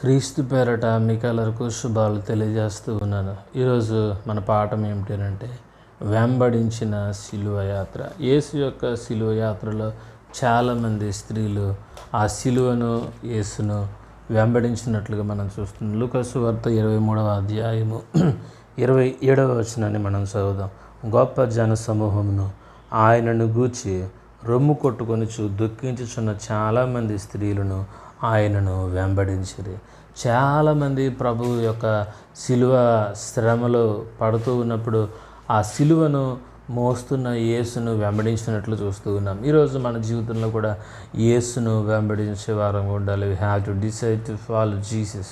క్రీస్తు పేరట మీకలరకు శుభాలు తెలియజేస్తూ ఉన్నాను. ఈరోజు మన పాఠం ఏమిటంటే వెంబడించిన శిలువ యాత్ర. యేసు యొక్క శిలువ యాత్రలో చాలామంది స్త్రీలు ఆ శిలువను యేసును వెంబడించినట్లుగా మనం చూస్తున్నాం. లుకసు వార్త ఇరవై మూడవ అధ్యాయము ఇరవై ఏడవ వచనాన్ని మనం చదువుదాం. గొప్ప జన సమూహమును ఆయనను గూర్చి రొమ్ము కొట్టుకొని చూ దుఃఖించుచున్న చాలామంది స్త్రీలను ఆయనను వెంబడించిరి. చాలామంది ప్రభు యొక్క శిలువ శ్రమలో పడుతూ ఉన్నప్పుడు ఆ శిలువను మోస్తున్న యేసును వెంబడించినట్లు చూస్తూ ఉన్నాం. ఈరోజు మన జీవితంలో కూడా యేసును వెంబడించే వారంగా ఉండాలి. We have to decide to follow Jesus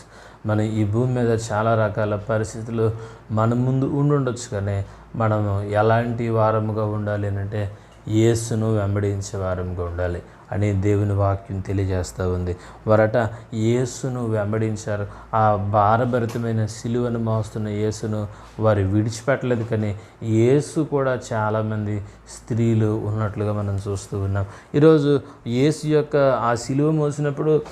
మన ఈ భూమి మీద చాలా రకాల పరిస్థితులు మన ముందు ఉండుండొచ్చు కానీ మనము ఎలాంటి వారముగా ఉండాలి అని అంటే యేసును వెంబడించే వారంగా ఉండాలి. అని దేవుని వాక్యం తెలియజేస్తూ ఉంది. వరట యేసును వెంబడించారు. ఆ భారభరితమైన సిలువను మోస్తున్న యేసును వారు విడిచిపెట్టలేదు కానీ యేసు కూడా చాలామంది స్త్రీలు ఉన్నట్లుగా మనం చూస్తూ ఉన్నాం. ఈరోజు యేసు యొక్క ఆ సిలువ మోసినప్పుడు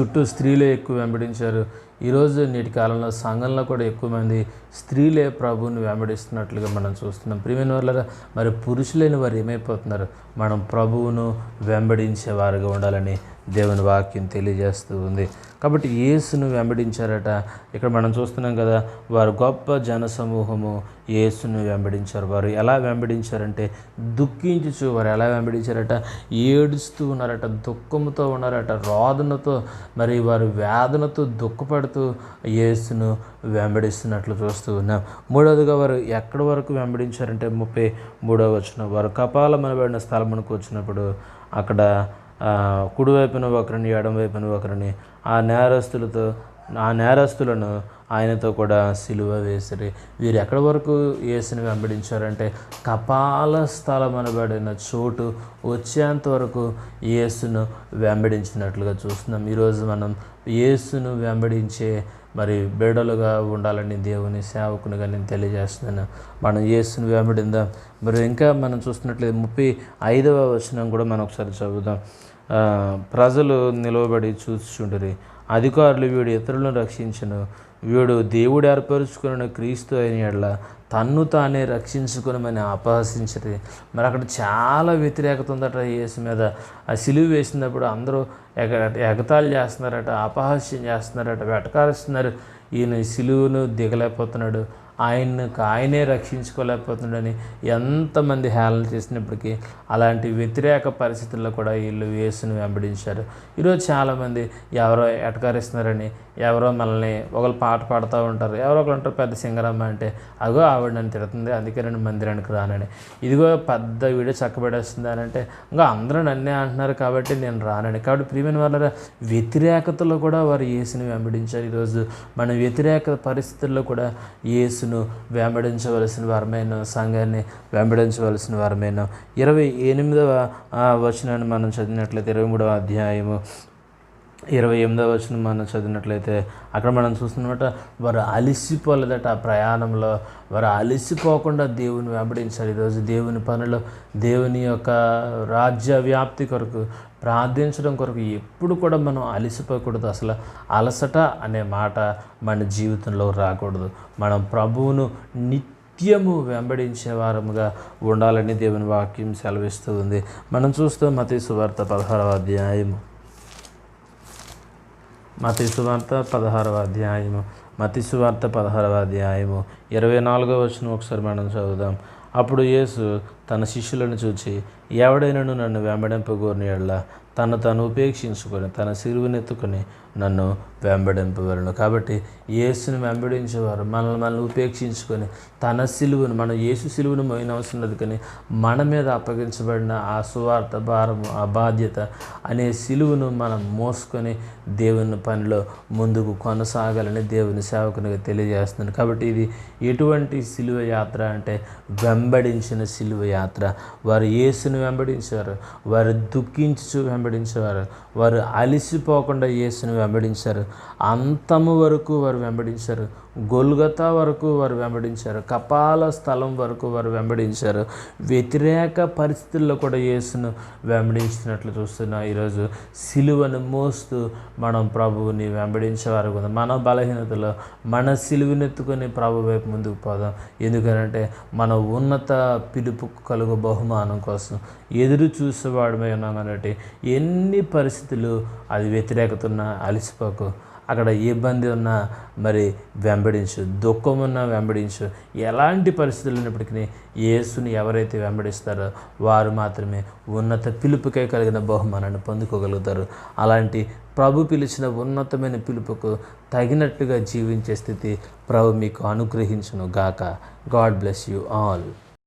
చుట్టూ స్త్రీలే ఎక్కువ వెంబడించారు. ఈరోజు నేటి కాలంలో సంఘంలో కూడా ఎక్కువ మంది స్త్రీలే ప్రభువుని వెంబడిస్తున్నట్లుగా మనం చూస్తున్నాం. ప్రియమైన వాళ్ళ మరి పురుషులైన వారు ఏమైపోతున్నారు? మనం ప్రభువును వెంబడించే వారుగా ఉండాలని దేవుని వాక్యం తెలియజేస్తూ ఉంది. కాబట్టి యేసును వెంబడించారట. ఇక్కడ మనం చూస్తున్నాం కదా వారు గొప్ప జన సమూహము యేసును వెంబడించారు. వారు ఎలా వెంబడించారంటే దుఃఖించుచు వారు ఎలా వెంబడించారట? ఏడుస్తూ ఉన్నారట దుఃఖముతో ఉన్నారట రోదనతో మరి వారు వేదనతో దుఃఖపడుతూ యేసును వెంబడిస్తున్నట్లు చూస్తూ ఉన్నాం. మూడవదిగా వారు ఎక్కడి వరకు వెంబడించారంటే ముప్పై మూడవ వచ్చిన వారు కపాలమనబడిన స్థలమునకు వచ్చినప్పుడు అక్కడ కుడివైపున ఒకరిని ఎడమవైపున ఒకరిని ఆ నేరస్తులతో ఆ నేరస్తులను ఆయనతో కూడా సిలువ వేసిరి. వీరు ఎక్కడి వరకు యేసుని వెంబడించారంటే కపాల స్థలం అనబడిన చోటు వచ్చేంత వరకు యేసును వెంబడించినట్లుగా చూస్తున్నాం. ఈరోజు మనం యేసును వెంబడించే మరి బిడలుగా ఉండాలని దేవుని సేవకునిగా నేను తెలియజేస్తున్నాను. మనం యేసును వెంబడిందాం. మరి ఇంకా మనం చూస్తున్నట్లయితే ముప్పై ఐదవ వచనం కూడా మనం ఒకసారి చదువుదాం. ప్రజలు నిలవబడి చూచుచుండరి. అధికారులు వీడు ఇతరులను రక్షించను. వీడు దేవుడు ఏర్పరుచుకున్న క్రీస్తు అయిన ఎడల తన్ను తానే రక్షించుకునమని అపహసించరు మరి అక్కడ చాలా వ్యతిరేకత ఉందట యేసు మీద. ఆ సిలువ వేసినప్పుడు అందరూ ఎగ ఎగతాళి చేస్తున్నారట అపహాస్యం చేస్తున్నారట వెటకారుస్తున్నారు. ఈయన సిలువును దిగలేకపోతున్నాడు. ఆయనకు ఆయనే రక్షించుకోలేకపోతుండని ఎంతమంది హేళన చేసినప్పటికీ అలాంటి వ్యతిరేక పరిస్థితుల్లో కూడా వీళ్ళు వేసును వెంబడించారు. ఈరోజు చాలామంది ఎవరో ఎటకారిస్తున్నారని ఎవరో మనల్ని ఒకరు పాట పాడుతూ ఉంటారు ఎవరో ఒకరు ఉంటారు పెద్ద సింగరమ్మ అంటే అగో ఆవిడ నన్ను తిడుతుంది అందుకే నేను మందిరానికి రానని. ఇదిగో పెద్ద వీడియో చక్కబడేస్తుంది అని అంటే ఇంకా అందరూ నన్నే అంటున్నారు కాబట్టి నేను రానని. కాబట్టి ప్రియమైన వాళ్ళ వ్యతిరేకతలో కూడా వారు యేసును వెంబడించారు. ఈరోజు మన వ్యతిరేక పరిస్థితుల్లో కూడా యేసును వెంబడించవలసిన వారమైన సంఘాన్ని వెంబడించవలసిన వారమైన ఇరవై ఎనిమిదవ వచనాన్ని మనం చదివినట్లయితే ఇరవై మూడవ అధ్యాయము ఇరవై ఎనిమిదవ వచ్చిన మనం చదివినట్లయితే అక్కడ మనం చూస్తున్నమాట వారు అలిసిపోలేదట ఆ ప్రయాణంలో. వారు అలిసిపోకుండా దేవుని వెంబడించారు. ఈరోజు దేవుని పనులు దేవుని యొక్క రాజ్య వ్యాప్తి కొరకు ప్రార్థించడం కొరకు ఎప్పుడు కూడా మనం అలసిపోకూడదు. అసలు అలసట అనే మాట మన జీవితంలో రాకూడదు. మనం ప్రభువును నిత్యము వెంబడించే వారముగా ఉండాలని దేవుని వాక్యం సెలవిస్తూ ఉంది. మనం చూస్తాం మతీ సువార్త పదహారవ అధ్యాయము. మతిసువార్త పదహారవ అధ్యాయము. మతిసువార్త పదహారవ అధ్యాయము. ఇరవై నాలుగవ వచ్చిన ఒకసారి మనం చదువుదాం. అప్పుడు యేసు తన శిష్యులను చూచి ఎవడైనను నన్ను వెంబడింపగోరిని ఎడల తను తను ఉపేక్షించుకొని తన సిరువునెత్తుకొని నన్ను వెంబడింపవలను. కాబట్టి యేసుని వెంబడించేవారు మనల్ని మనల్ని ఉపేక్షించుకొని తన సిలువును మన యేసు సిలువును మోయిన అవసరం లేదు కానీ మన మీద అప్పగించబడిన ఆ సువార్త భారము ఆ బాధ్యత అనే సిలువును మనం మోసుకొని దేవుని పనిలో ముందుకు కొనసాగాలని దేవుని సేవకునిగా తెలియజేస్తున్నాను. కాబట్టి ఇది ఎటువంటి సిలువ యాత్ర అంటే వెంబడించిన సిలువ యాత్ర వారు యేసును వెంబడించారు వారు దుఃఖించు వెంబడించేవారు. వారు అలిసిపోకుండా యేసును వెంబడించారు. అంతము వరకు వారు వెంబడించారు. గొల్గతా వరకు వారు వెంబడించారు. కపాల స్థలం వరకు వారు వెంబడించారు. వ్యతిరేక పరిస్థితుల్లో కూడా యేసును వెంబడించినట్లు చూస్తున్నాం ఈరోజు సిలువను మోస్తూ మనం ప్రభువుని వెంబడించే వారు మన బలహీనతలో మన సిలువనెత్తుకొని ప్రభు వైపు ముందుకు పోదాం. ఎందుకనంటే మన ఉన్నత పిలుపు కలుగు బహుమానం కోసం ఎదురు చూసేవాడమే ఉన్నాం కాబట్టి ఎన్ని పరిస్థితులు అది వ్యతిరేకత ఉన్నా అలసిపోకు. అక్కడ ఇబ్బంది ఉన్నా మరి వెంబడించు దుఃఖం ఉన్నా వెంబడించు. ఎలాంటి పరిస్థితులు ఉన్నప్పటికీ యేసుని ఎవరైతే వెంబడిస్తారో వారు మాత్రమే ఉన్నత పిలుపుకే కలిగిన బహుమానాన్ని పొందుకోగలుగుతారు. అలాంటి ప్రభు పిలిచిన ఉన్నతమైన పిలుపుకు తగినట్టుగా జీవించే స్థితి ప్రభు మీకు అనుగ్రహించును గాక. God bless you all.